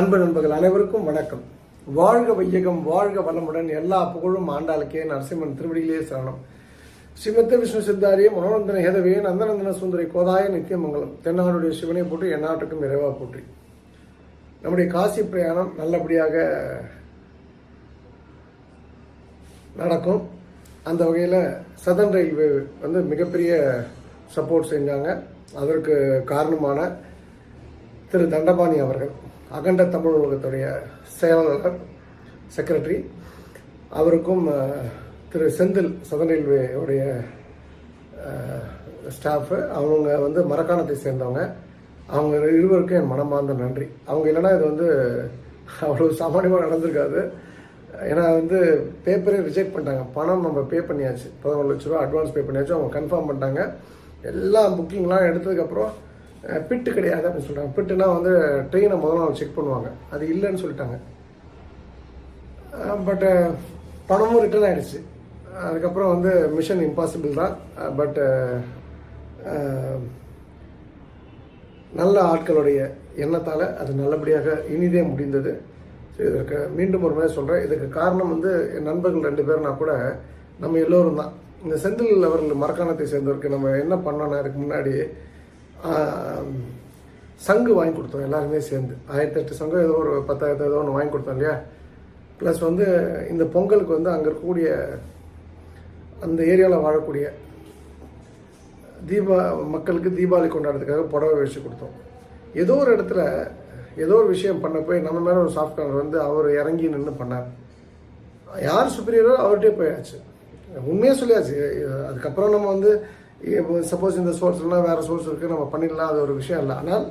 அன்பு நண்பர்கள் அனைவருக்கும் வணக்கம். வாழ்க வையகம் வாழ்க வளமுடன் எல்லா புகழும் ஆண்டாளுக்கே நரசிம்மன் திருவடியிலே சரணம். ஸ்ரீமத்த விஷ்ணு சித்தாரிய மனோரந்தன ஹேதவே நந்தநந்தன சுந்தரி கோதாய நித்தியமங்கலம். தென்னாடுடைய சிவனை போட்டு எந்நாட்டுக்கும் இறைவா போற்றி. நம்முடைய காசி பிரயாணம் நல்லபடியாக நடக்கும். அந்த வகையில் சதன் ரயில்வே வந்து மிகப்பெரிய சப்போர்ட் செஞ்சாங்க. அதற்கு காரணமான திரு தண்டபாணி அவர்கள். அகண்ட தமிழ் உலகத்துடைய செயலாளர் செக்ரட்டரி அவருக்கும் திரு செந்தில் சதன் ரயில்வேவுடைய ஸ்டாஃபு அவங்க வந்து மரக்காணத்தை சேர்ந்தவங்க. அவங்க இருவருக்கும் என் மனமார்ந்த நன்றி. அவங்க இல்லைன்னா இது வந்து அவ்வளோ சாமானியமாக நடந்திருக்காது. ஏன்னா வந்து பேப்பரே ரிஜெக்ட் பண்ணிட்டாங்க. பணம் நம்ம பே பண்ணியாச்சு. பதினொரு லட்ச ரூபா அட்வான்ஸ் பே பண்ணியாச்சு. அவங்க கன்ஃபார்ம் பண்ணிட்டாங்க. எல்லா புக்கிங்லாம் எடுத்ததுக்கப்புறம் பிட்டு கிடையாது அப்படின்னு சொல்கிறாங்க பிட்டுனா வந்து ட்ரெயினை முதல்ல அவங்க செக் பண்ணுவாங்க. அது இல்லைன்னு சொல்லிட்டாங்க. பட்டு பணமும் ரிட்டர்ன் ஆகிடுச்சு அதுக்கப்புறம் வந்து மிஷன் இம்பாசிபிள் தான். பட்டு நல்ல ஆட்களுடைய எண்ணத்தால் அது நல்லபடியாக இனிதே முடிந்தது. ஸோ இதற்கு மீண்டும் ஒரு முறை சொல்கிறேன் இதுக்கு காரணம் வந்து என் நண்பர்கள் ரெண்டு பேர்னா கூட நம்ம எல்லோரும் தான். இந்த செந்தில் அவர்கள் மரக்காணத்தை சேர்ந்தவருக்கு நம்ம என்ன பண்ணோன்னா அதுக்கு முன்னாடி சங்கு வாங்கி கொடுத்தோம் எல்லாருமே சேர்ந்து. ஆயிரத்தி எட்டு சங்கம் ஏதோ ஒரு பத்தாயிரத்து ஏதோ ஒன்று வாங்கி கொடுத்தோம் இல்லையா? ப்ளஸ் வந்து இந்த பொங்கலுக்கு வந்து அங்கே இருக்கக்கூடிய அந்த ஏரியாவில் வாழக்கூடிய தீபா மக்களுக்கு தீபாவளி கொண்டாடுறதுக்காக புடவை வச்சு கொடுத்தோம். ஏதோ ஒரு இடத்துல ஏதோ ஒரு விஷயம் பண்ண போய் நம்ம மேலே ஒரு சாஃப்ட்வேர் வந்து அவர் இறங்கி நின்று பண்ணார். யார் சுப்பீரியரோ அவர்கிட்டே போயாச்சு. உண்மையாக சொல்லியாச்சு. அதுக்கப்புறம் நம்ம வந்து சப்போஸ் இந்த சோர்ஸ்லாம் வேறு சோர்ஸ் இருக்குது நம்ம பண்ணிடலாம் அது ஒரு விஷயம் இல்லை. ஆனால்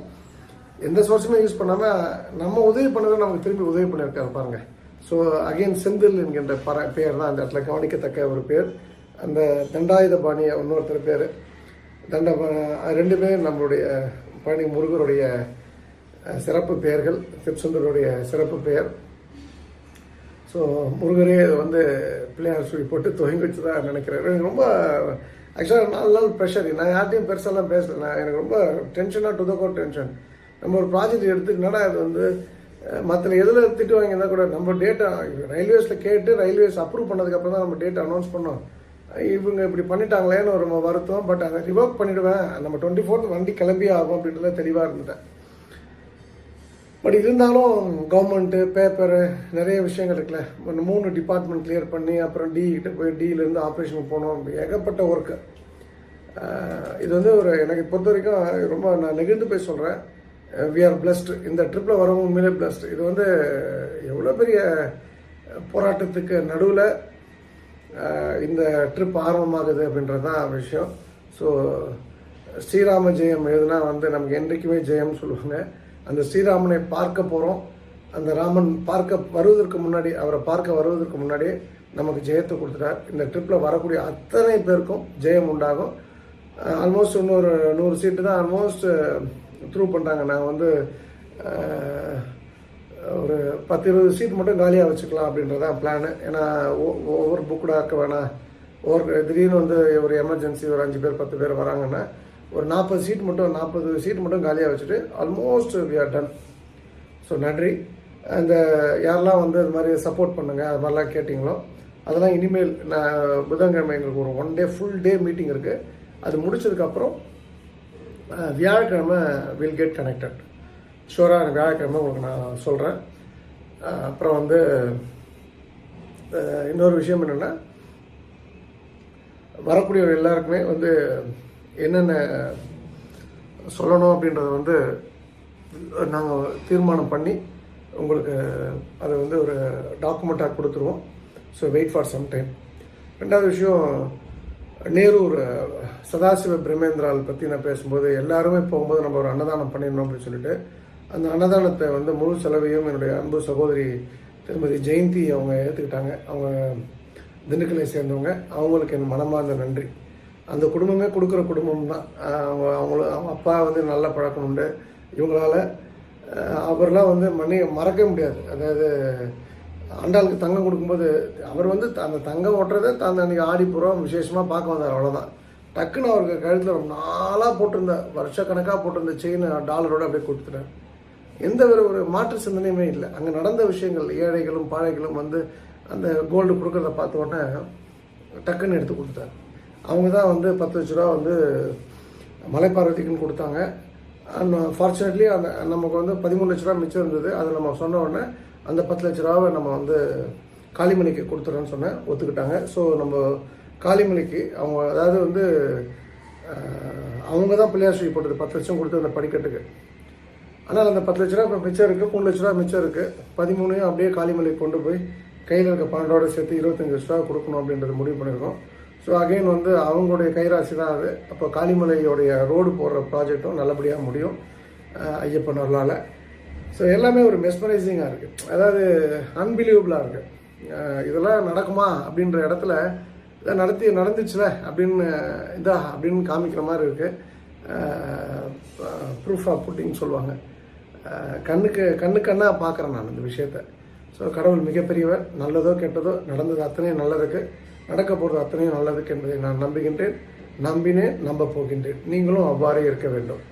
எந்த சோர்ஸுமே யூஸ் பண்ணாமல் நம்ம உதவி பண்ணதை நமக்கு திரும்பி உதவி பண்ணியிருக்காரு பாருங்க. ஸோ அகைன் செந்தில் என்கின்ற பர பேர் தான் அந்த இடத்துல கவனிக்கத்தக்க ஒரு பேர். அந்த தண்டாயுத பாணி இன்னொருத்தர் பேர். தண்ட ரெண்டு பேர் நம்மளுடைய பாணி முருகருடைய சிறப்பு பெயர்கள் திருச்செந்தூருடைய சிறப்பு பெயர். ஸோ முருகரே வந்து பிள்ளையார் சொல்லி போட்டு துவங்கி வச்சு தான் நினைக்கிறேன் ரொம்ப ஆக்சுவலாக நாலு நாள் ப்ரெஷர் நான் யார்ட்டையும் பெருசாலாம் பேசல. நான் எனக்கு ரொம்ப டென்ஷனாக டு தக்கோ டென்ஷன் நம்ம ஒரு ப்ராஜெக்ட் எடுத்துக்கிட்டோன்னா அது வந்து மற்ற எதில் திட்டு வாங்கியிருந்தா கூட நம்ம டேட்டா ரயில்வேஸில் கேட்டு ரயில்வேஸ் அப்ரூவ் பண்ணதுக்கப்புறம் தான் நம்ம டேட்டா அனௌன்ஸ் பண்ணோம். இவங்க இப்படி பண்ணிட்டாங்களேன்னு ஒரு வருத்தம். பட் அதை ரிவோக் பண்ணிவிடுவேன் நம்ம டுவெண்ட்டி ஃபோர்த் வண்டி கிளம்பி ஆகும் அப்படின்றத தெளிவாக இருந்தேன் பட் இருந்தாலும் கவர்மெண்ட்டு பேப்பரு நிறைய விஷயங்கள் இருக்குல்ல. ஒரு மூணு டிபார்ட்மெண்ட் கிளியர் பண்ணி அப்புறம் டி கிட்ட போய் டியிலேருந்து ஆப்ரேஷனுக்கு போனோம் ஏகப்பட்ட ஒர்க்கு இது வந்து ஒரு எனக்கு பொறுத்த வரைக்கும் ரொம்ப நான் நெகிழ்ந்து போய் சொல்கிறேன் வி ஆர் பிளஸ்டு இந்த ட்ரிப்பில் வரவும் உண்மையிலே பிளஸ்டு இது வந்து எவ்வளோ பெரிய போராட்டத்துக்கு நடுவில் இந்த ட்ரிப் ஆரம்பமாகுது அப்படின்றது தான் விஷயம். ஸோ ஸ்ரீராம ஜெயம் எதுனா வந்து நமக்கு என்றைக்குமே ஜெயம்னு சொல்லுவாங்க. அந்த ஸ்ரீராமனை பார்க்க போகிறோம் அந்த ராமன் பார்க்க வருவதற்கு முன்னாடி அவரை பார்க்க வருவதற்கு முன்னாடி நமக்கு ஜெயத்தை கொடுத்துட்டார். இந்த ட்ரிப்பில் வரக்கூடிய அத்தனை பேருக்கும் ஜெயம் உண்டாகும். ஆல்மோஸ்ட் இன்னொரு நூறு சீட்டு தான் ஆல்மோஸ்ட் த்ரூ பண்ணிட்டாங்க. நாங்கள் வந்து ஒரு பத்து இருபது சீட் மட்டும் காலியாக வச்சுக்கலாம் அப்படின்றதான் பிளானு ஏன்னா ஒ- ஒவ்வொரு புக்குடாக இருக்க வேணாம். ஒவ்வொரு திடீர்னு வந்து ஒரு எமர்ஜென்சி ஒரு அஞ்சு பேர் பத்து பேர் வராங்கன்னா ஒரு நாற்பது சீட் மட்டும் நாற்பது சீட் மட்டும் காலியாக வச்சுட்டு almost we are done so நன்றி. அந்த யாரெல்லாம் வந்து அது மாதிரி சப்போர்ட் பண்ணுங்கள் அது மாதிரிலாம் கேட்டிங்களோ அதெல்லாம் இனிமேல் நான் புதன்கிழமை எங்களுக்கு ஒரு one day full day meeting இருக்குது அது முடிச்சதுக்கப்புறம் வியாழக்கிழமை வில் கெட் கனெக்டட் ஷூராக வியாழக்கிழமை உங்களுக்கு நான் சொல்கிறேன் அப்புறம் வந்து இன்னொரு விஷயம் என்னென்னா வரக்கூடியவர் எல்லாருக்குமே வந்து என்னென்ன சொல்லணும் அப்படின்றத வந்து நாங்கள் தீர்மானம் பண்ணி உங்களுக்கு அதை வந்து ஒரு டாக்குமெண்ட்டாக கொடுத்துருவோம். So wait for some time ரெண்டாவது விஷயம் நேரூர் சதாசிவ பிரமேந்திரால் பற்றி நான் பேசும்போது எல்லாருமே போகும்போது நம்ம ஒரு அன்னதானம் பண்ணிடணும் அப்படின்னு சொல்லிட்டு அந்த அன்னதானத்தை வந்து முழு செலவையும் என்னுடைய அன்பு சகோதரி திருமதி ஜெயந்தி அவங்க ஏற்றுக்கிட்டாங்க அவங்க திண்டுக்கலை சேர்ந்தவங்க. அவங்களுக்கு என் மனமார்ந்த நன்றி. அந்த குடும்பமே கொடுக்குற குடும்பம் தான். அவங்க அவங்கள அவங்க அப்பா வந்து நல்ல பழக்கம் உண்டு. இவங்களால அவர்லாம் வந்து மண்ணி மறக்க முடியாது. அதாவது ஆண்டாளுக்கு தங்கம் கொடுக்கும்போது அவர் வந்து த- அந்த தங்கம் ஓட்டுறதை தான் அன்றைக்கி ஆடிப்புறம் விசேஷமாக பார்க்க வந்தார் அவ்வளோதான் டக்குன்னு அவருக்கு கழுத்தில் ரொம்ப நாளாக போட்டிருந்த வருஷக்கணக்காக போட்டிருந்த செயின் டாலரோட அப்படியே கொடுத்துட்டேன் எந்த ஒரு ஒரு மாற்று சிந்தனையுமே இல்லை. அங்கே நடந்த விஷயங்கள் ஏழைகளும் பாழைகளும் வந்து அந்த கோல்டு கொடுக்கறத பார்த்த உடனே டக்குன்னு எடுத்து கொடுத்தாரு அவங்க தான் வந்து பத்து லட்ச ரூபா வந்து மலைப்பார்வதிக்குன்னு கொடுத்தாங்க. அண்ட் ஃபார்ச்சுனேட்லி அந்த நமக்கு வந்து பதிமூணு லட்ச ரூபா மிச்சம் இருந்தது. அதை நம்ம சொன்ன உடனே அந்த பத்து லட்ச ரூபாவை நம்ம வந்து காளிமணிக்கு கொடுத்துறோன்னு சொன்னேன் ஒத்துக்கிட்டாங்க. ஸோ நம்ம காளிமணிக்கு அவங்க அதாவது வந்து அவங்க தான் பிள்ளையார் ஸ்ரீ போட்டது. பத்து லட்சம் கொடுத்து அந்த படிக்கட்டுக்கு. ஆனால் அந்த பத்து லட்ச ரூபா இப்போ மிச்சம் இருக்குது மூணு லட்ச ரூபா மிச்சம் இருக்குது பதிமூணையும் அப்படியே காளிமலைக்கு கொண்டு போய் கையில் இருக்க பன்னெண்டோட சேர்த்து இருபத்தஞ்சு லட்ச ரூபா கொடுக்கணும் அப்படின்றது முடிவு பண்ணியிருக்கோம். ஸோ அகைன் வந்து அவங்களுடைய கைராசி தான் அது. அப்போ காளிமலையோடைய ரோடு போடுற ப்ராஜெக்ட்டும் நல்லபடியாக முடியும். அஹ், ஐயப்பன் அருளால். ஸோ எல்லாமே ஒரு மெஸ்மரைசிங்காக இருக்குது அதாவது அன்பிலீவபிளாக இருக்குது இதெல்லாம் நடக்குமா அப்படின்ற இடத்துல இதை நடத்தி நடந்துச்சுல அப்படின்னு இதா அப்படின்னு காமிக்கிற மாதிரி இருக்குது ப்ரூஃப் ஆஃப் புட்டின்னு சொல்லுவாங்க. கண்ணுக்கு கண்ணு கண்ணாக பார்க்குறேன் நான் இந்த விஷயத்த. ஸோ கடவுள் மிகப்பெரியவர். நல்லதோ கெட்டதோ நடந்தது அத்தனையும் நல்லதுக்கு நடக்க போகிறது அத்தனையும் நல்லதுக்கு என்பதை நான் நம்புகின்றேன். நம்பினேன் நம்ப போகின்றேன். நீங்களும் அவ்வாறே இருக்க வேண்டும்.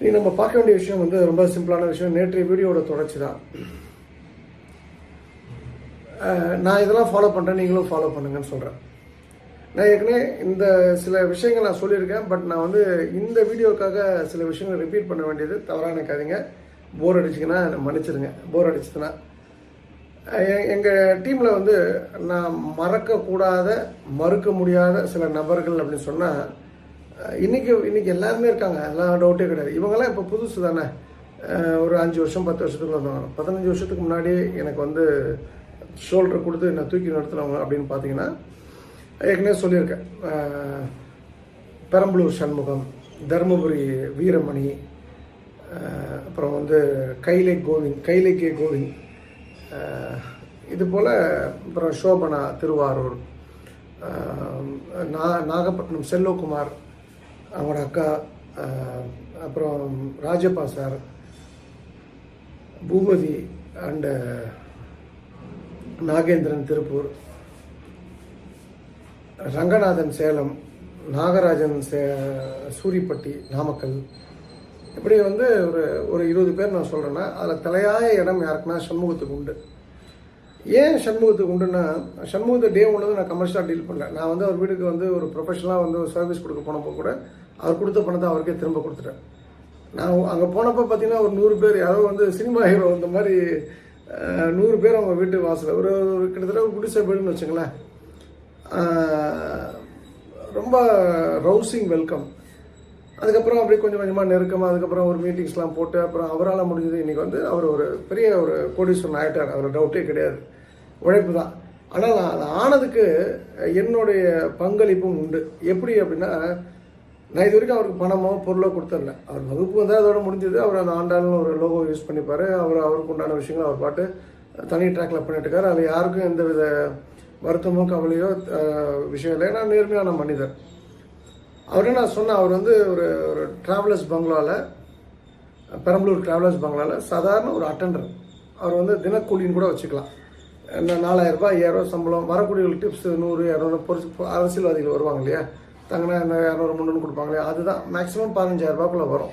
நீ நம்ம பார்க்க வேண்டிய விஷயம் வந்து ரொம்ப சிம்பிளான விஷயம். நேற்றைய வீடியோட தொடர்ச்சி தான். நான் இதெல்லாம் ஃபாலோ பண்ணுறேன் நீங்களும் ஃபாலோ பண்ணுங்கன்னு சொல்கிறேன் நான் ஏற்கனவே இந்த சில விஷயங்கள் நான் சொல்லியிருக்கேன் பட் நான் வந்து இந்த வீடியோக்காக சில விஷயங்கள் ரிப்பீட் பண்ண வேண்டியது தவறாக நினைக்காதீங்க போர் அடிச்சிங்கன்னா மன்னிச்சிருங்க மன்னிச்சிடுங்க. போர் அடிச்சதுன்னா எங்கள் டீமில் வந்து நான் மறக்கக்கூடாத மறுக்க முடியாத சில நபர்கள் அப்படின்னு சொன்னால் இன்னைக்கு இன்றைக்கி எல்லாருமே இருக்காங்க. எல்லாம் டவுட்டே கிடையாது. இவங்கெல்லாம் இப்போ புதுசு தானே. ஒரு அஞ்சு வருஷம் பத்து வருஷத்துக்கு வந்தவங்க பதினஞ்சு வருஷத்துக்கு முன்னாடி எனக்கு வந்து ஷோல்டர் கொடுத்து என்னை தூக்கி நடத்துனவங்க அப்படின்னு பார்த்தீங்கன்னா ஏற்கனவே சொல்லியிருக்கேன். பெரம்பலூர் சண்முகம் தருமபுரி வீரமணி அப்புறம் வந்து கைலை கோவிந்த் கைலை கே. கோவிந்த் இது போல் அப்புறம் சோபனா திருவாரூர் நா நாகப்பட்டினம் செல்வகுமார் அவங்களோட அக்கா அப்புறம் ராஜப்பா சார் பூபதி அண்டு நாகேந்திரன் திருப்பூர் ரங்கநாதன் சேலம் நாகராஜன் சே சூரிப்பட்டி நாமக்கல் இப்படி வந்து ஒரு ஒரு இருபது பேர் நான் சொல்கிறேன்னா அதில் தலையாய இடம் யாருக்குன்னா சண்முகத்துக்கு உண்டு. ஏன் சண்முகத்துக்கு உண்டுன்னா சண்முகத்தை டே ஒன்று நான் கமர்ஷியலாக டீல் பண்ணேன். நான் வந்து அவர் வீட்டுக்கு வந்து ஒரு ப்ரொஃபஷனலாக வந்து ஒரு சர்வீஸ் கொடுக்க போனப்போ கூட அவர் கொடுத்த பணத்தை அவருக்கே திரும்ப கொடுத்துட்டேன். நான் அங்கே போனப்போ பார்த்தீங்கன்னா ஒரு நூறு பேர் யாரோ வந்து சினிமா ஹீரோ இந்த மாதிரி நூறு பேர் அவங்க வீட்டு வாசல் ஒரு ஒரு கிட்டத்தட்ட ஒரு குடிசை வீடுன்னு வச்சுங்களேன். ரொம்ப ரவுசிங் வெல்கம் அதுக்கப்புறம் அப்படியே கொஞ்சம் கொஞ்சமாக நெருக்கமாக அதுக்கப்புறம் ஒரு மீட்டிங்ஸ்லாம் போட்டு அப்புறம் அவரால் முடிஞ்சது இன்றைக்கி வந்து அவர் ஒரு பெரிய ஒரு கோடீஸ்வரன் ஆகிட்டார் அவர் டவுட்டே கிடையாது. உழைப்பு தான். ஆனால் நான் அது ஆனதுக்கு என்னுடைய பங்களிப்பும் உண்டு. எப்படி அப்படின்னா நான் இது வரைக்கும் அவருக்கு பணமோ பொருளோ கொடுத்துடல அவர் வகுப்பு வந்து அதோட முடிஞ்சது. அவர் அந்த ஆண்டாலும் ஒரு லோகோ யூஸ் பண்ணிப்பார். அவர் அவருக்கு உண்டான விஷயங்களை அவர் பாட்டு தனி ட்ராக்ல பண்ணிட்டு இருக்காரு அதில் யாருக்கும் எந்த வித வருத்தமோ கவலையோ விஷயம் இல்லை. ஏன்னா நேர்மையான மனிதர். அவரே நான் சொன்னேன் அவர் வந்து ஒரு ஒரு ட்ராவலர்ஸ் பங்களாவில் பெரம்பலூர் ட்ராவலர்ஸ் பங்களாவில் சாதாரண ஒரு அட்டெண்டர் அவர் வந்து தினக்கூலின்னு கூட வச்சுக்கலாம். என்ன நாலாயிரரூபா ரூபாய் ஐயாயிரம் சம்பளம் வரக்கூடியவங்களுக்கு டிப்ஸ் நூறு இரநூறு பொறுத்து அரசியல்வாதிகள் வருவாங்க இல்லையா? தங்கினா என்ன இரநூறு முந்நூறு கொடுப்பாங்க இல்லையா? அதுதான் மேக்ஸிமம் பதினஞ்சாயிரரூபாக்குள்ளே வரும்.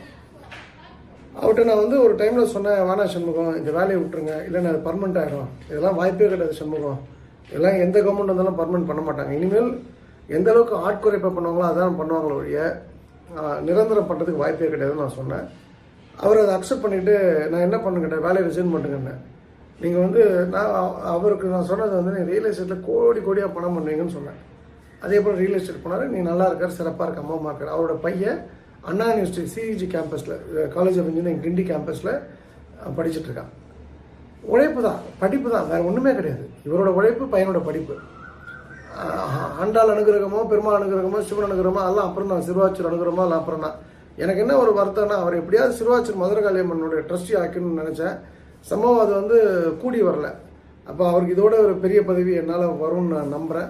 அவர்கிட்ட நான் வந்து ஒரு டைமில் சொன்னேன் வேணா சண்முகம் இந்த வேலையை விட்டுருங்க. இல்லைன்னா அது பர்மனெண்ட் ஆகிடும் இதெல்லாம் வாய்ப்பே கிடையாது சண்முகம். இதெல்லாம் எந்த கவர்மெண்ட் வந்தாலும் பர்மனெண்ட் பண்ண மாட்டாங்க. இனிமேல் எந்த அளவுக்கு ஆட்குறைப்பை பண்ணுவாங்களோ அதான் பண்ணுவாங்களோ ஒழிய நிரந்தரம் பண்ணுறதுக்கு வாய்ப்பே கிடையாதுன்னு நான் சொன்னேன். அவர் அதை அக்செப்ட் பண்ணிவிட்டு நான் என்ன பண்ணுங்கிட்ட வேலையை ரிசைன் பண்ணுங்கன்னு நீங்கள் வந்து நான் அவருக்கு நான் சொன்னது வந்து நீங்கள் ரியல் எஸ்டேட்டில் கோடி கோடியாக பணம் பண்ணுவீங்கன்னு சொன்னேன். அதே போல் ரியல் எஸ்டேட் போனார் நீ நல்லா இருக்கார் சிறப்பாக இருக்க அம்மா இருக்கார். அவரோட பையன் அண்ணா யூனிவர்சிட்டி சிஇஜி கேம்பஸில் காலேஜ் ஆஃப் இன்ஜினியரிங் கிண்டி கேம்பஸில் படிச்சுட்ருக்கான் உழைப்பு தான் படிப்பு தான் வேறு ஒன்றுமே கிடையாது. இவரோட உழைப்பு பையனோட படிப்பு. ஆண்டாள் அனுகிரகமோ பெருமாள் அனுகிரகமோ சிவன் அனுகிரகமோ அதெல்லாம் அப்புறம் தான். சிறுவாச்சூர் அனுகிரகமோ அதெல்லாம் அப்புறம் தான். எனக்கு என்ன ஒரு வருத்தம்னா அவர் எப்படியாவது சிறுவாச்சூர் மதுரகாளியம்மனுடைய ட்ரஸ்டி ஆக்கணும்னு நினச்சேன். சம்பவம் அது வந்து கூடி வரல. அப்போ அவருக்கு இதோட ஒரு பெரிய பதவி என்னால் வரும்னு நான் நம்புகிறேன்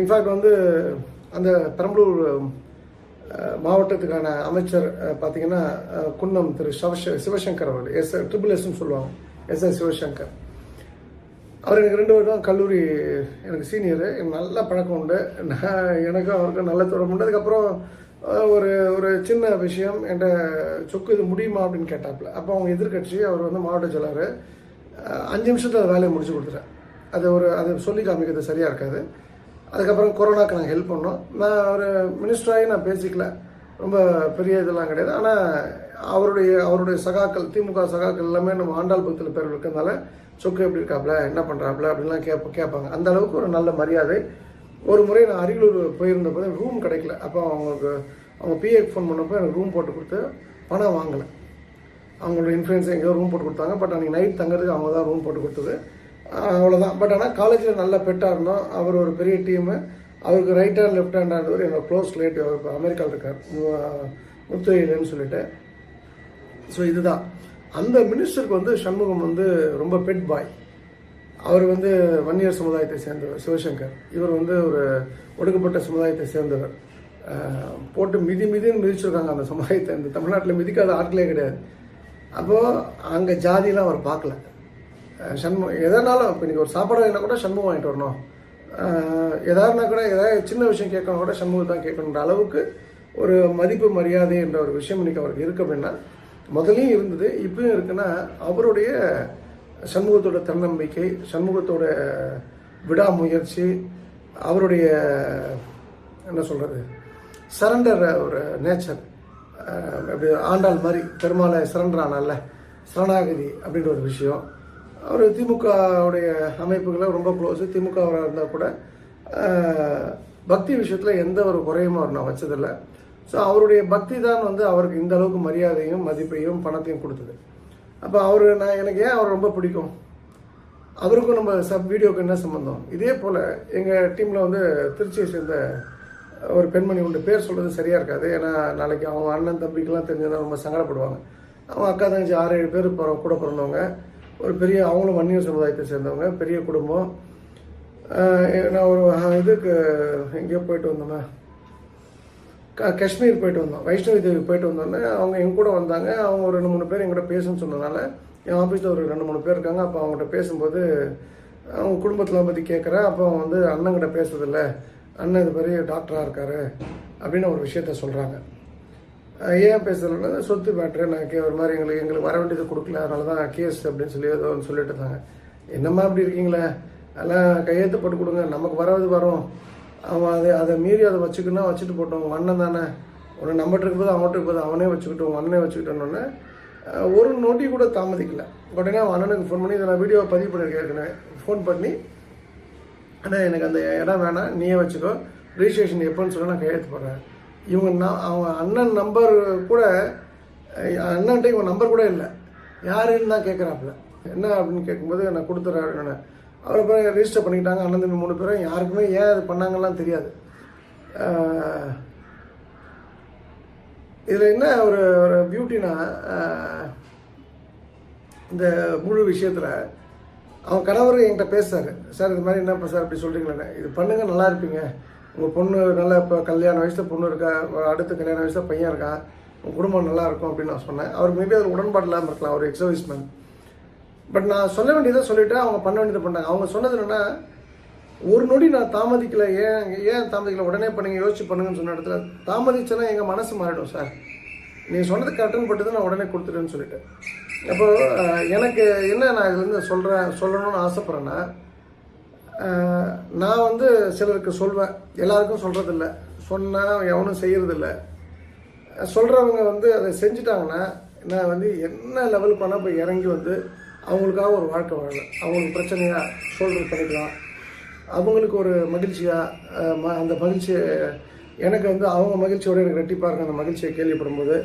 இன்ஃபேக்ட் வந்து அந்த பெரம்பலூர் மாவட்டத்துக்கான அமைச்சர் பார்த்திங்கன்னா குன்னம் திரு சிவசங்கர் அவர் எஸ் ட்ரிபிள் எஸ்ன்னு சொல்லுவாங்க. S S Sivasankar. அவர் எனக்கு ரெண்டு வருடம் கல்லூரி எனக்கு சீனியரு எனக்கு நல்ல பழக்கம் உண்டு. நான் எனக்கும் அவருக்கும் நல்ல தொடர்பு உண்டு. அதுக்கப்புறம் ஒரு ஒரு சின்ன விஷயம். என்கிட்ட சொக்கு இது முடியுமா அப்படின்னு கேட்டாப்புல. அப்போ அவங்க எதிர்கட்சி அவர் வந்து மாவட்ட செயலாளர். அஞ்சு நிமிஷத்தில் வேலையை முடிச்சு கொடுத்துட்டேன் அது ஒரு அது சொல்லி காமிக்கிறது சரியாக இருக்காது. அதுக்கப்புறம் கொரோனாக்கு நாங்கள் ஹெல்ப் பண்ணோம். நான் ஒரு மினிஸ்டராகி நான் பேசிக்கல. ரொம்ப பெரிய இதெல்லாம் கிடையாது. ஆனால் அவருடைய அவருடைய சகாக்கள் திமுக சகாக்கள் எல்லாமே நம்ம ஆண்டாள் பக்தியில் பேர் இருக்கிறதுனால சொக்கு எப்படி இருக்காப்ல என்ன பண்ணுறாப்ல அப்படின்லாம் கேட்ப கேட்பாங்க. அந்த அளவுக்கு ஒரு நல்ல மரியாதை. ஒரு முறை நான் அரியலூர் போயிருந்தப்போ ரூம் கிடைக்கல. அப்போ அவங்களுக்கு அவங்க பிஏக்கு ஃபோன் பண்ணப்போ எனக்கு ரூம் போட்டு கொடுத்து பணம் வாங்கலை. அவங்களோட இன்ஃப்ளூயன்ஸ் எங்கேயோ ரூம் போட்டு கொடுத்தாங்க. பட் அன்றைக்கி நைட் தங்குறதுக்கு அவங்க தான் ரூம் போட்டு கொடுத்தது. அவ்வளோதான் பட் ஆனால் காலேஜில் நல்ல பெட்டாக இருந்தோம். அவர் ஒரு பெரிய டீமு அவருக்கு ரைட் ஹேண்ட் லெஃப்ட் ஹேண்ட் ஆண்டவர் என்னோட க்ளோஸ் ரிலேட்டிவ் அவர் இப்போ அமெரிக்காவில் இருக்கார். முத்துவையிலன்னு சொல்லிட்டு. ஸோ இதுதான். அந்த மினிஸ்டருக்கு வந்து சண்முகம் வந்து ரொம்ப பெட் பாய் அவர் வந்து வன்னியர் சமுதாயத்தை சேர்ந்தவர் சிவசங்கர். இவர் வந்து ஒரு ஒடுக்கப்பட்ட சமுதாயத்தை சேர்ந்தவர். போட்டு மிதி மிதின்னு மிதிச்சிருக்காங்க அந்த சமுதாயத்தை. இந்த தமிழ்நாட்டில் மிதிக்காத ஆட்களே கிடையாது. அப்போது அங்கே ஜாதியெலாம் அவர் பார்க்கல. சண்முகம் எதனாலும் இப்போ நீங்கள் ஒரு சாப்பாடு வாங்கினா கூட சண்முகம் வாங்கிட்டு வரணும். எதாருனா கூட ஏதாவது சின்ன விஷயம் கேட்கணும் கூட சண்முகம் தான் கேட்கணுன்ற அளவுக்கு ஒரு மதிப்பு மரியாதை என்ற ஒரு விஷயம் இன்றைக்கி அவருக்கு இருக்கு அப்படின்னா முதலையும் இருந்தது இப்பயும் இருக்குன்னா அவருடைய சண்முகத்தோட தன்னம்பிக்கை சண்முகத்தோட விடாமுயற்சி அவருடைய என்ன சொல்கிறது சரண்டர் ஒரு நேச்சர் அப்படி ஆண்டாள் மாதிரி பெருமாளை சரண்டர் ஆனால சரணாகதி அப்படின்ற ஒரு விஷயம். அவர் திமுகவுடைய அமைப்புகளை ரொம்ப க்ளோஸு திமுகவராக இருந்தால் கூட பக்தி விஷயத்தில் எந்த ஒரு குறையும் அவர் நான் வச்சதில்லை. ஸோ அவருடைய பக்தி தான் வந்து அவருக்கு இந்த அளவுக்கு மரியாதையும் மதிப்பையும் பணத்தையும் கொடுத்தது. அப்போ அவர் நான் எனக்கு ஏன் அவர் ரொம்ப பிடிக்கும்? அவருக்கும் நம்ம சப் வீடியோக்கு என்ன சம்மந்தம் இதே போல் எங்கள் டீமில் வந்து திருச்சியை சேர்ந்த ஒரு பெண்மணி உண்டு. பேர் சொல்கிறது சரியாக இருக்காது. ஏன்னா நாளைக்கு அவங்க அண்ணன் தம்பிக்கெல்லாம் தெரிஞ்சதுன்னா ரொம்ப சங்கடப்படுவாங்க. அவங்க அக்கா தங்கச்சி ஆறு ஏழு பேர் கூட பிறந்தவங்க. ஒரு பெரிய அவங்களும் வன்னியர் சமுதாயத்தை சேர்ந்தவங்க பெரிய குடும்பம். நான் ஒரு இதுக்கு எங்கேயோ போயிட்டு வந்தோமே. க- காஷ்மீர் போயிட்டு வந்தோம். வைஷ்ணவி தேவி போயிட்டு வந்தோடனே அவங்க எங்க கூட வந்தாங்க. அவங்க ஒரு ரெண்டு மூணு பேர் எங்கிட்ட பேசணும்னு சொன்னனால என் ஆஃபீஸில் ஒரு ரெண்டு மூணு பேர் இருக்காங்க. அப்போ அவங்ககிட்ட பேசும்போது அவங்க குடும்பத்தில் பற்றி கேட்குறேன் அப்போ அவங்க வந்து அண்ணங்கிட்ட பேசுறதில்ல. அண்ணன் இது பெரிய டாக்டராக இருக்காரு அப்படின்னு ஒரு விஷயத்த சொல்கிறாங்க ஏன் பேசுறதுனா சொத்து மேட்ரு நான் கே ஒரு மாதிரி எங்களுக்கு எங்களுக்கு வர வேண்டியது கொடுக்கல அதனால தான் கேஸ் அப்படின்னு சொல்லி ஏதோ ஒன்று சொல்லிட்டு இருந்தாங்க. என்னம்மா அப்படி இருக்கீங்களே? அதெல்லாம் கையெழுத்து போட்டு கொடுங்க. நமக்கு வரது வரும். அவன் அதை அதை மீறி அதை வச்சுக்கணும் வச்சுட்டு போட்டோம். உங்கள் அண்ணன் தானே. உன்னை நம்மகிட்ட இருக்கும்போது அவன்கிட்ட இருக்கும்போது அவனே வச்சுக்கிட்டோம் உங்கள் அண்ணனே வச்சுக்கிட்டோன்னொன்னே ஒரு நோட்டி கூட தாமதிக்கல. உடனே அவன் அண்ணனுக்கு ஃபோன் பண்ணி இதை நான் வீடியோ பதிவு பண்ணியிருக்கேன் ஏற்கனவே. ஃபோன் பண்ணி ஆனால் எனக்கு அந்த இடம் வேணாம். நீயே வச்சுக்கோ. ரிஜிஸ்ட்ரேஷன் எப்போன்னு சொல்லி நான் கையெழுத்து போடுறேன். இவங்க நான் அவங்க அண்ணன் நம்பர் கூட அண்ணன்ட்ட இவங்க நம்பர் கூட இல்லை. யாருன்னு தான் கேட்குறாப்புல என்ன அப்படின்னு கேட்கும்போது நான் கொடுத்துட்றேன் அப்படின்னு. அவர் அப்புறம் ரிஜிஸ்டர் பண்ணிக்கிட்டாங்க அண்ணன் தம்பி மூணு பேரும். யாருக்குமே ஏன் அது பண்ணாங்கலாம் தெரியாது. இதில் என்ன ஒரு ஒரு பியூட்டினா இந்த முழு விஷயத்தில் அவன் கணவர் என்கிட்ட பேசுறாரு. சார் இது மாதிரி என்ன சார் அப்படி சொல்கிறீங்களே இது பண்ணுங்கள் நல்லா இருப்பீங்க. உங்கள் பொண்ணு நல்லா இப்போ கல்யாண வயசில் பொண்ணு இருக்கா? அடுத்த கல்யாண வயசில் பையன் இருக்கா? உங்கள் குடும்பம் நல்லா இருக்கும் அப்படின்னு நான் சொன்னேன். அவர் மேபி அதில் உடன்பாடு இல்லாமல் இருக்கலாம் ஒரு எக்ஸர்வைஸ் மேன் பட் நான் சொல்ல வேண்டியதை சொல்லிவிட்டு அவங்க பண்ண வேண்டியதை பண்ணாங்க அவங்க சொன்னது என்னென்னா ஒரு நொடி நான் தாமதிக்கல ஏன் ஏன் தாமதிக்கல? உடனே பண்ணுங்க யோசிச்சு பண்ணுங்கன்னு சொன்ன இடத்துல தாமதிச்சேன்னா எங்கள் மனசு மாறிடும் சார். நீங்கள் சொன்னது கரெக்டுன்னு பட்டு நான் உடனே கொடுத்துட்டேன்னு சொல்லிட்டு அப்போ எனக்கு என்ன நான் இதுலேருந்து சொல்கிறேன் சொல்லணும்னு ஆசைப்பட்றேன்னா நான் வந்து சிலருக்கு சொல்வேன். எல்லாருக்கும் சொல்கிறதில்ல சொன்னால் எவனும் செய்கிறதில்ல சொல்கிறவங்க வந்து அதை செஞ்சுட்டாங்கன்னா நான் வந்து என்ன லெவலுக்கு பண்ணால் போய் இறங்கி வந்து அவங்களுக்காக ஒரு வாழ்க்கை வாழணும். அவங்களுக்கு பிரச்சனையாக சோல்டர் பண்ணிக்கலாம். அவங்களுக்கு ஒரு மகிழ்ச்சியாக அந்த மகிழ்ச்சியை எனக்கு வந்து அவங்க மகிழ்ச்சியோட எனக்கு ரெட்டிப்பாக இருக்க அந்த மகிழ்ச்சியை கேள்விப்படும்போது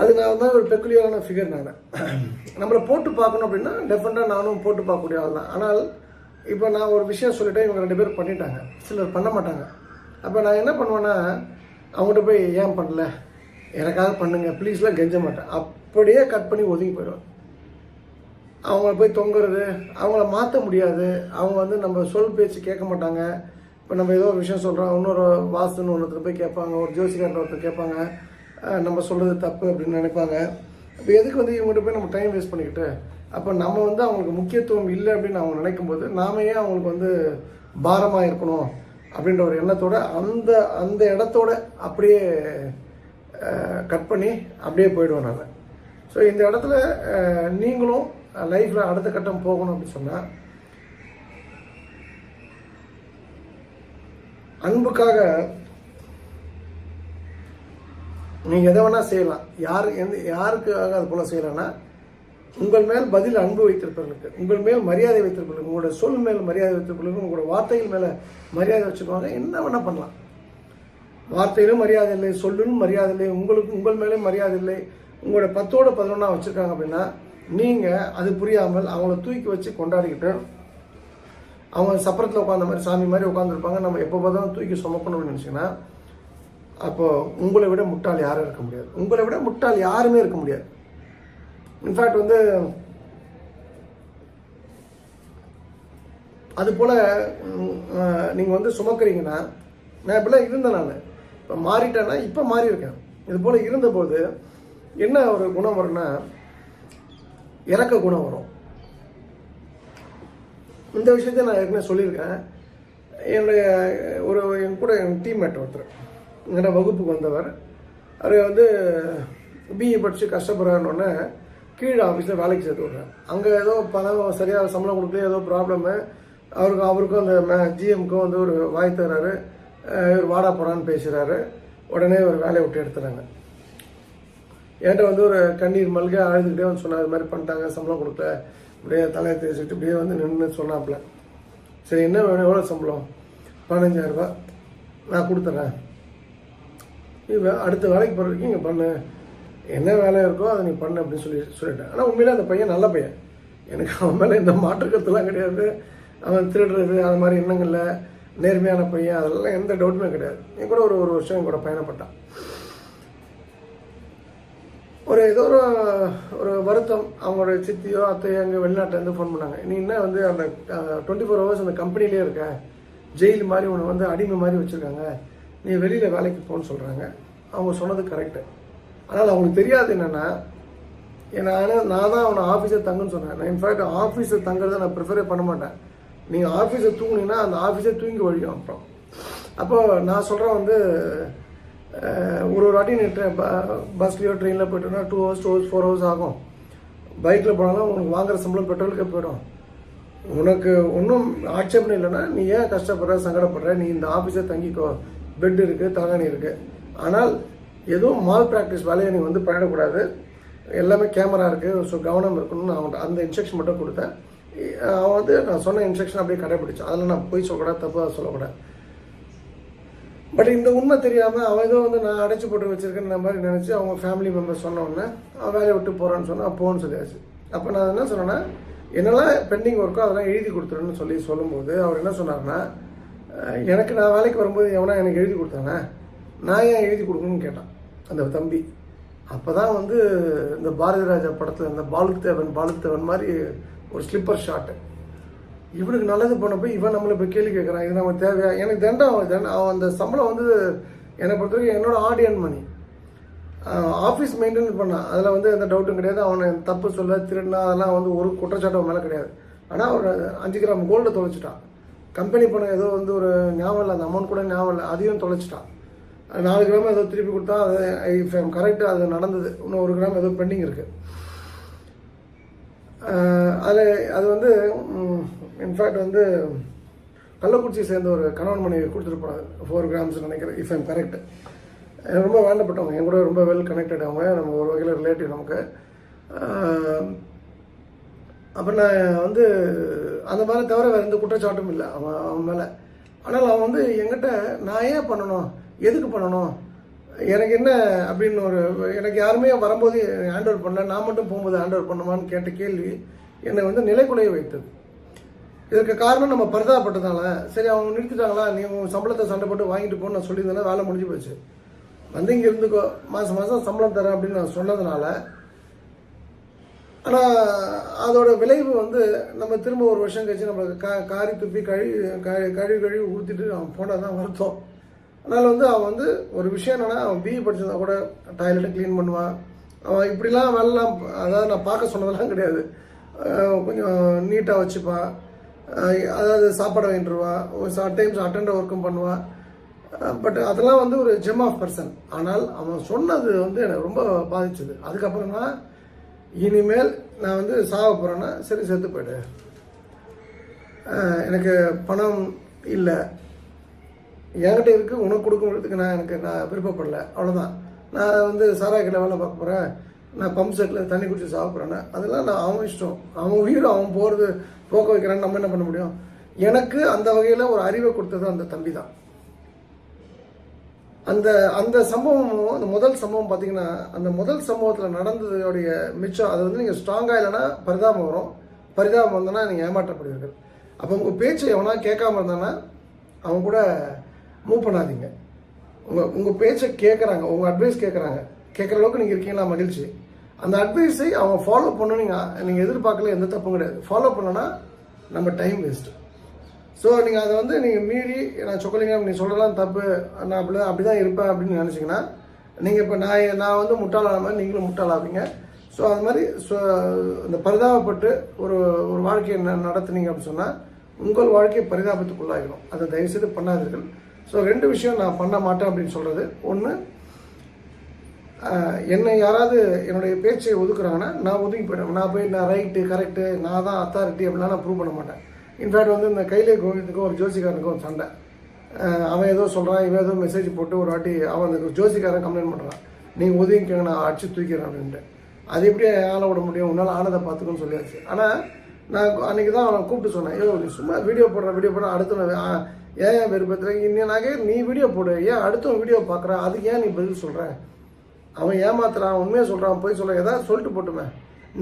அது நான் தான் ஒரு பெக்குலியரான ஃபிகர் நான். நம்மளை போட்டு பார்க்கணும் அப்படின்னா டெஃபினட்டாக நானும் போட்டு பார்க்கக்கூடிய ஆள் தான் ஆனால் இப்போ நான் ஒரு விஷயம் சொல்லிட்டேன் இவங்க ரெண்டு பேரும் பண்ணிட்டாங்க. சிலர் பண்ண மாட்டாங்க. அப்போ நான் என்ன பண்ணுவேன்னா அவங்ககிட்ட போய் ஏன் பண்ணல? எனக்காக பண்ணுங்க. ப்ளீஸ்லாம் கெஞ்ச மாட்டேன். அப்படியே கட் பண்ணி ஒதுங்கி போயிடுவேன். அவங்கள போய் தொங்குறது அவங்கள மாற்ற முடியாது. அவங்க வந்து நம்ம சொல் பேச்சு கேட்க மாட்டாங்க. இப்போ நம்ம ஏதோ ஒரு விஷயம் சொல்கிறோம் இன்னொரு வாஸ்துன்னு ஒருத்தர் போய் கேட்பாங்க ஒரு ஜோசிகாரன் ஒருத்தர் கேட்பாங்க நம்ம சொல்கிறது தப்பு அப்படின்னு நினைப்பாங்க. இப்போ எதுக்கு வந்து இவங்ககிட்ட போய் நம்ம டைம் வேஸ்ட் பண்ணிக்கிட்டு அப்போ நம்ம வந்து அவங்களுக்கு முக்கியத்துவம் இல்லை அப்படின்னு அவங்க நினைக்கும் போது நாம ஏன் அவங்களுக்கு வந்து பாரமாக இருக்கணும் அப்படின்ற ஒரு எண்ணத்தோட அந்த அந்த இடத்தோட அப்படியே கட் பண்ணி அப்படியே போயிடுவேன் நான் ஸோ இந்த இடத்துல நீங்களும் லைஃப்பில் அடுத்த கட்டம் போகணும் அப்படின்னு சொன்னால் அன்புக்காக நீங்கள் எதை வேணால் செய்யலாம். யார் எந்த யாருக்காக அது போல் செய்யலாம்னா உங்கள் மேல் பதில் அன்பு வைத்திருப்பவர்களுக்கு உங்கள் மேல் மரியாதை வைத்திருப்பவர்களுக்கு உங்களோட சொல் மேல் மரியாதை வைத்திருப்பவர்களுக்கு உங்களோட வார்த்தைகள் மேலே மரியாதை வச்சுருப்பாங்க என்ன வேணால் பண்ணலாம். வார்த்தையிலும் மரியாதை இல்லை சொல்லிலும் மரியாதை இல்லை உங்களுக்கு உங்கள் மேலே மரியாதை இல்லை உங்களோட பத்தோட பதினொன்றா வச்சுருக்காங்க அப்படின்னா நீங்கள் அது புரியாமல் அவங்கள தூக்கி வச்சு கொண்டாடிக்கிட்டு அவங்க சப்பரத்தில் உட்காந்த மாதிரி சாமி மாதிரி உட்காந்துருப்பாங்க நம்ம எப்போ பார்த்தாலும் தூக்கி சுமக்கணும்னு நினச்சிங்கன்னா அப்போது உங்களை விட முட்டாள் யாரும் இருக்க முடியாது. உங்களை விட முட்டாள் யாருமே இருக்க முடியாது. இன்ஃபேக்ட் வந்து அது போல் நீங்கள் வந்து சுமக்கிறீங்கன்னா நான் இப்படிலாம் இருந்தேன் நான். இப்போ மாறிட்டேன்னா இப்போ மாறி இருக்கேன் இது போல் இருந்தபோது என்ன ஒரு குணம் வரும்னா இறக்க குணம் வரும். இந்த விஷயத்த நான் ஏற்கனவே சொல்லியிருக்கேன். என்னுடைய ஒரு என் கூட என் டீம்மேட் ஒருத்தர் என்னோட வகுப்புக்கு வந்தவர். அவர் வந்து பிஇ படித்து கஷ்டப்படுறாருன்னொன்னே கீழே ஆஃபீஸில் வேலைக்கு சேர்த்து விட்றேன் அங்கே ஏதோ பணம் சரியாக சம்பளம் கொடுக்கல ஏதோ ப்ராப்ளமு அவருக்கு அவருக்கும் அந்த மே ஜிஎம்க்கும் வந்து ஒரு வாய் தர்றாரு இவர் வாடா போடான்னு பேசுகிறாரு உடனே ஒரு வேலையை விட்டு எடுத்துறாங்க. என்கிட்ட வந்து ஒரு கண்ணீர் மல்க அழுதுகிட்டே வந்து சொன்னார் இது மாதிரி பண்ணிட்டாங்க சம்பளம் கொடுக்கல. இப்படியே தலையை தேய்ச்சிட்டு இப்படியே வந்து நின்று சொன்னாப்புல. சரி என்ன வேணும்? எவ்வளோ சம்பளம்? பதினஞ்சாயிரரூபா நான் கொடுத்துட்றேன் நீ அடுத்த வேலைக்கு போகிறதுக்கு இங்கே பண்ணு. என்ன வேலை இருக்கோ அதை நீ பண்ண அப்படின்னு சொல்லி சொல்லிட்டேன். ஆனால் உண்மையிலே அந்த பையன் நல்ல பையன். எனக்கு அவன் மேலே எந்த மாற்றுக்கத்துலாம் கிடையாது. அவன் திருடுறது அது மாதிரி எண்ணங்களில் நேர்மையான பையன் அதெல்லாம் எந்த டவுட்டுமே கிடையாது. என் கூட ஒரு ஒரு வருஷம் என் கூட பயணப்பட்டான். ஒரு ஏதோ ஒரு ஒரு வருத்தம் அவங்களோட சித்தியோ அத்தையோ அங்கே வெளிநாட்டிலேருந்து ஃபோன் பண்ணாங்க. நீ என்ன வந்து அந்த டுவெண்ட்டி ஃபோர் ஹவர்ஸ் அந்த கம்பெனிலே இருக்க? ஜெயில் மாதிரி உன்னை வந்து அடிமை மாதிரி வச்சுருக்காங்க. நீ வெளியில் வேலைக்கு போன்னு சொல்கிறாங்க அவங்க சொன்னது கரெக்டு ஆனால் அவங்களுக்கு தெரியாது என்னென்னா நான் நான் தான் அவனை ஆஃபீஸில் தங்குன்னு சொன்னேன். நான் இன்ஃபேக்ட் ஆஃபீஸில் தங்குறதை நான் ப்ரிஃபரே பண்ண மாட்டேன். நீங்கள் ஆஃபீஸில் தூங்குனீங்கன்னா அந்த ஆஃபீஸே தூங்கி வழியும் அப்புறம். அப்போ நான் சொல்கிறேன் வந்து ஒரு ஒரு வாட்டி நீ ப பஸ்லேயோ ட்ரெயினில் போயிட்டோன்னா two hours two hours four hours ஆகும். பைக்கில் போனாலும் உனக்கு வாங்குற சம்பளம் பெட்ரோலுக்கே போயிடும். உனக்கு ஒன்றும் ஆட்சேபனை இல்லைன்னா நீ ஏன் கஷ்டப்படுற சங்கடப்படுற? நீ இந்த ஆஃபீஸை தங்கிக்கோ. பெட் இருக்குது தகனி இருக்குது ஆனால் எதுவும் மால் ப்ராக்டிஸ் வேலையை நீ வந்து பண்ணிடக்கூடாது. எல்லாமே கேமரா இருக்குது ஸோ கவனம் இருக்கணும்னு அவன் அந்த இன்ஸ்ட்ரக்ஷன் மட்டும் கொடுத்தேன். அவன் வந்து நான் சொன்ன இன்ஸ்ட்ரக்ஷன் அப்படியே கடைப்பிடிச்சான். அதில் நான் போய் சொல்லக்கூடாது தப்பாக சொல்லக்கூடாது. பட் இந்த உண்மை தெரியாமல் அவன் ஏதோ வந்து நான் அடைச்சி போட்டு வச்சிருக்கேன்ற மாதிரி நினச்சி அவங்க ஃபேமிலி மெம்பர்ஸ் சொன்னோடனே அவன் வேலையை விட்டு போகிறான்னு சொன்னால் போன்னு சொல்லியாச்சு. அப்போ நான் என்ன சொன்னேன்னா என்னெல்லாம் பெண்டிங் ஒர்க்கோ அதெல்லாம் எழுதி கொடுத்துருன்னு சொல்லி சொல்லும்போது அவர் என்ன சொன்னார்னா எனக்கு நான் வேலைக்கு வரும்போது எவனா எனக்கு எழுதி கொடுத்தானே? நான் ஏன் எழுதி கொடுக்கணும்னு கேட்டான். அந்த தம்பி. அப்போ தான் வந்து இந்த பாரதி ராஜா படத்தில் இந்த பாலுக் தேவன் தேவன் மாதிரி ஒரு ஸ்லிப்பர் ஷாட்டு இவனுக்கு நல்லது பண்ண போய் இவன் நம்மளை போய் கேள்வி கேட்குறான். இது நம்ம தேவையா? எனக்கு தண்டா அவன் தண்டம் அவன் அந்த சம்பளம் வந்து என்னை பொறுத்த வரைக்கும் என்னோட ஆடியன் மணி ஆஃபீஸ் மெயின்டைன் பண்ணான் அதில் வந்து எந்த டவுட்டும் கிடையாது. அவனை தப்பு சொல்ல திருடினா அதெல்லாம் வந்து ஒரு குற்றச்சாட்டு அவன் மேலே கிடையாது. ஆனால் ஒரு அஞ்சு கிராம் கோல்டை தொலைச்சிட்டான். கம்பெனி பணம் ஏதோ வந்து ஒரு ஞாபகம் இல்லை அந்த அமௌண்ட் கூட ஞாபகம் இல்லை. அதையும் தொலைச்சிட்டான். நாலு கிராம் ஏதோ திருப்பி கொடுத்தா அது இஃப் ஐம் கரெக்ட் அது நடந்தது. இன்னும் ஒரு கிராம் ஏதோ பெண்டிங் இருக்குது அதில் அது வந்து இன்ஃபேக்ட் வந்து கள்ளக்குறிச்சியை சேர்ந்த ஒரு கணவன் மனைவி கொடுத்துட்டு ஃபோர் கிராம்ஸ் நினைக்கிறேன் இஃப் ஐம் கரெக்ட் ரொம்ப வேண்டப்பட்டவங்க. என் கூட ரொம்ப வெல் கனெக்டட் அவங்க. நம்ம ஒரு வகையில் ரிலேட்டிவ் நமக்கு. அப்போ நான் வந்து அந்த மாதிரி தவிர வேறு எந்த குற்றச்சாட்டும் இல்லை. அவன் அவன் மேலே. ஆனால் அவன் வந்து என்கிட்ட நான் ஏன் பண்ணணும்? எதுக்கு பண்ணணும்? எனக்கு என்ன அப்படின்னு ஒரு எனக்கு யாருமே வரும்போது ஹேண்ட் ஓவர் பண்ணல. நான் மட்டும் போகும்போது ஹேண்ட் ஓவர் பண்ணுமான்னு கேட்ட கேள்வி என்னை வந்து நிலைக்குலைய வைத்தது. இதற்கு காரணம் நம்ம பரிதாபப்பட்டதால சரி அவங்க நிறுத்திட்டாங்களா? நீ உன் சம்பளத்தை சண்டை போட்டு வாங்கிட்டு போன்னு நான் சொல்லியிருந்தேன்னா வேலை முடிஞ்சு போச்சு. வந்து இங்கே இருந்துக்கோ மாதம் மாதம் சம்பளம் தரேன் அப்படின்னு நான் சொன்னதுனால ஆனால் அதோட விளைவு வந்து நம்ம திரும்ப ஒரு வருஷம் கழிச்சு நம்ம கா காரி துப்பி கழுவி கழுவி கழுவி ஊற்றிட்டு அவன் போனால் தான் வருத்தம். அதனால் வந்து அவன் வந்து ஒரு விஷயம் என்னென்னா அவன் பிஇ படிச்சிருந்தா கூட டாய்லெட்டை க்ளீன் பண்ணுவான். அவன் இப்படிலாம் வேலைலாம் அதாவது நான் பார்க்க சொன்னதெல்லாம் கிடையாது. கொஞ்சம் நீட்டாக வச்சுப்பான். அதாவது சாப்பாடு வாங்கிட்டுருவா டைம்ஸ் அட்டெண்ட் ஒர்க்கும் பண்ணுவான். பட் அதெல்லாம் வந்து ஒரு ஜெம் ஆஃப் பர்சன் ஆனால் அவன் சொன்னது வந்து எனக்கு ரொம்ப பாதிச்சது. அதுக்கப்புறம்னா இனிமேல் நான் வந்து சாக போகிறேன்னா சரி செத்து போயிடு. எனக்கு பணம் இல்லை. என்கிட்ட இருக்குது உனக்கு கொடுக்கறதுக்கு நான் எனக்கு நான் விருப்பப்படல. அவ்வளோதான் நான் வந்து சாராய கடையில் வேலை பார்க்க போகிறேன் நான் பம்ப் செட்டில் தண்ணி குடிச்சு சாப்பிட்றேன்னு. அதெல்லாம் நான் அவன் இஷ்டம். அவன் உயிர் அவன் போகிறது போக்க வைக்கிறான்னு நம்ம என்ன பண்ண முடியும்? எனக்கு அந்த வகையில் ஒரு அறிவை கொடுத்தது அந்த தம்பி தான் அந்த அந்த சம்பவம் அந்த முதல் சம்பவம் பார்த்தீங்கன்னா அந்த முதல் சம்பவத்தில் நடந்ததோடைய மிச்சம் அது வந்து நீங்கள் ஸ்ட்ராங்காக இல்லைன்னா பரிதாபம் வரும். பரிதாபம் வந்தோன்னா நீங்கள் ஏமாற்றப்படுவீர்கள். அப்போ உங்கள் பேச்சு எவனா கேட்காம இருந்தானா அவன் கூட மூவ் பண்ணாதீங்க. உங்கள் உங்கள் பேச்சை கேட்குறாங்க உங்கள் அட்வைஸ் கேட்குறாங்க கேட்குற அளவுக்கு நீங்கள் இருக்கீங்களா? மகிழ்ச்சி. அந்த அட்வைஸை அவங்க ஃபாலோ பண்ணணும். நீங்கள் நீங்கள் எதிர்பார்க்கல எந்த தப்பும் கிடையாது. ஃபாலோ பண்ணனா நம்ம டைம் வேஸ்ட்டு ஸோ நீங்கள் அதை வந்து நீங்கள் மீறி நான் சொக்கலிங்க நீ சொல்லலாம் தப்பு நான் அப்படி அப்படி தான் இருப்பேன் அப்படின்னு நினச்சிங்கன்னா நீங்கள் இப்போ நான் நான் வந்து முட்டாளான மாதிரி நீங்களும் முட்டாளாவீங்க. ஸோ அது மாதிரி ஸோ இந்த பரிதாபப்பட்டு ஒரு ஒரு வாழ்க்கையை நடத்துனீங்க அப்படின்னு சொன்னால் உங்கள் வாழ்க்கையை பரிதாபத்துக்குள்ளாகிடும் அதை தயவுசெய்து பண்ணாதீர்கள். ஸோ ரெண்டு விஷயம் நான் பண்ண மாட்டேன் அப்படின்னு சொல்கிறது ஒன்று என்னை யாராவது என்னுடைய பேச்சை ஒதுக்குறாங்கன்னா நான் ஒதுங்கி போயிடுவேன். நான் போய் நான் ரைட்டு கரெக்டு நான் தான் அத்தாரிட்டி அப்படிலாம் நான் ப்ரூவ் பண்ண மாட்டேன். இன்ஃபேக்ட் வந்து இந்த கையிலே கோவிந்துக்கும் ஒரு ஜோசிக்காரனுக்கும் ஒரு சண்டை. அவன் ஏதோ சொல்கிறான் இவன் ஏதோ மெசேஜ் போட்டு ஒரு வாட்டி அவன் அந்த ஜோசிக்காரன் கம்ப்ளைண்ட் பண்ணுறான் நீங்கள் ஒதுங்கிக்கோங்க நான் அடிச்சு தூக்கிறேன் அப்படின்ட்டு. அது எப்படி ஆள விட முடியும்? உன்னால் ஆனதை பார்த்துக்கோன்னு சொல்லியாச்சு. ஆனால் நான் அன்றைக்கி தான் அவனை கூப்பிட்டு சொன்னேன். ஐயோ நீ சும்மா வீடியோ போடுற வீடியோ போடுற அடுத்த ஏன் ஏன் விருப்பத்தில் இன்னும் நீ வீடியோ போடு. ஏன் அடுத்தவன் வீடியோ பார்க்குறான் அதுக்கு ஏன் நீ பதில் சொல்கிற அவன் ஏமாத்துறான் உண்மையாக சொல்கிறான் போய் சொல்ல ஏதாவது சொல்லிட்டு போட்டுமே.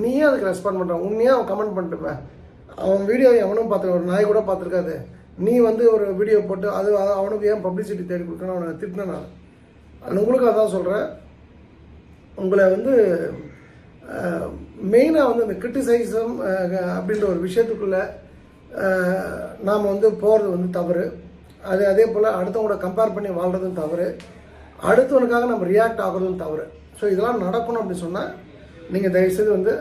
நீயே அதுக்கு ரெஸ்பாண்ட் பண்ணுறான் உண்மையாக அவன் கமெண்ட் பண்ணிட்டுமே. அவன் வீடியோ எவனும் பார்த்துருக்க ஒரு நாய் கூட பார்த்துருக்காது. நீ வந்து ஒரு வீடியோ போட்டு அது அவனுக்கு ஏன் பப்ளிசிட்டி தேடி கொடுக்கணும் அவனை திட்டினேன் நான் உங்களுக்கு அதான் சொல்கிறேன் உங்களை வந்து மெயினாக வந்து இந்த கிரிட்டிசைசம் அப்படின்ற ஒரு விஷயத்துக்குள்ளே நாம் வந்து போகிறது வந்து தவறு. அது அதே போல் அடுத்தவங்களோட கம்பேர் பண்ணி வாழ்கிறதும் தவறு. அடுத்தவனுக்காக நம்ம ரியாக்ட் ஆகிறதும் தவறு. ஸோ இதெல்லாம் நடக்கணும் அப்படின்னு சொன்னால் நீங்கள் தயவுசெய்து வந்து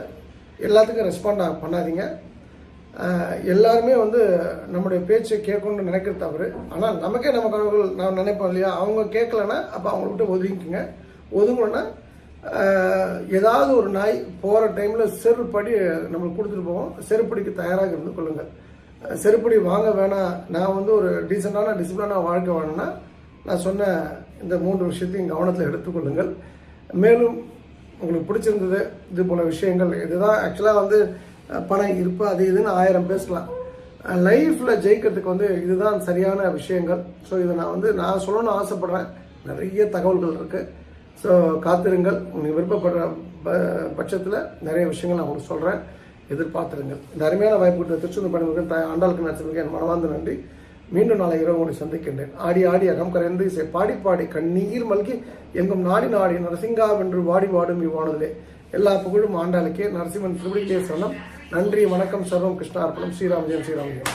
எல்லாத்துக்கும் ரெஸ்பாண்ட் பண்ணாதீங்க. எல்லாருமே வந்து நம்முடைய பேச்சை கேட்கணும்னு நினைக்கிறது தவறு. ஆனால் நமக்கே நம்ம கடவுள் நான் நினைப்போம் இல்லையா? அவங்க கேட்கலன்னா அப்போ அவங்கள விட்டு ஒதுங்கிக்கோங்க. ஒதுங்கணுன்னா ஏதாவது ஒரு நாய் போகிற டைமில் செருப்படி நம்மளுக்கு கொடுத்துட்டு போவோம் செருப்படிக்கு தயாராக இருந்து கொள்ளுங்கள். செருப்படி வாங்க வேணாம். நான் வந்து ஒரு டீசெண்டான டிசிப்ளினாக வாழ்க்கை வேணும்னா நான் சொன்ன இந்த மூன்று விஷயத்தையும் கவனத்தில் எடுத்துக்கொள்ளுங்கள். மேலும் உங்களுக்கு பிடிச்சிருந்தது இது போல விஷயங்கள். இதுதான் ஆக்சுவலாக வந்து பணம் இருப்பு அது இதுன்னு ஆயிரம் பேசலாம். லைஃப்பில் ஜெயிக்கிறதுக்கு வந்து இதுதான் சரியான விஷயங்கள். ஸோ இதை நான் வந்து நான் சொல்லணும்னு ஆசைப்பட்றேன். நிறைய தகவல்கள் இருக்குது ஸோ காத்திருங்கள். உங்களுக்கு விருப்பப்படுற ப- பட்சத்தில் நிறைய விஷயங்கள் நான் உங்களுக்கு சொல்கிறேன் எதிர்பார்த்துருங்கள். இந்த அருமையான வாய்ப்பு கொடுத்த திருச்செந்தூர் பணிமுகன் தாய் ஆண்டாளுக்கு நடிச்சிருக்கேன் என் மனவார்ந்த நன்றி. மீண்டும் நாளை இரவு ஒன்று சந்திக்கின்றேன். ஆடி ஆடி அகம் கரைந்து இசை பாடி பாடி கண்ணீர் மல்கி எங்கும் நாடி நாடி நரசிங்கா வென்று வாடி வாடும் இவ்வானதிலே. எல்லா புகழும் ஆண்டாளுக்கே. நரசிம்மன் திருவடிக்கே சரணம். நன்றி வணக்கம் சர்வம் கிருஷ்ணார்ப்பணம். ஸ்ரீராமஜெயம் ஸ்ரீராமஜெயம்.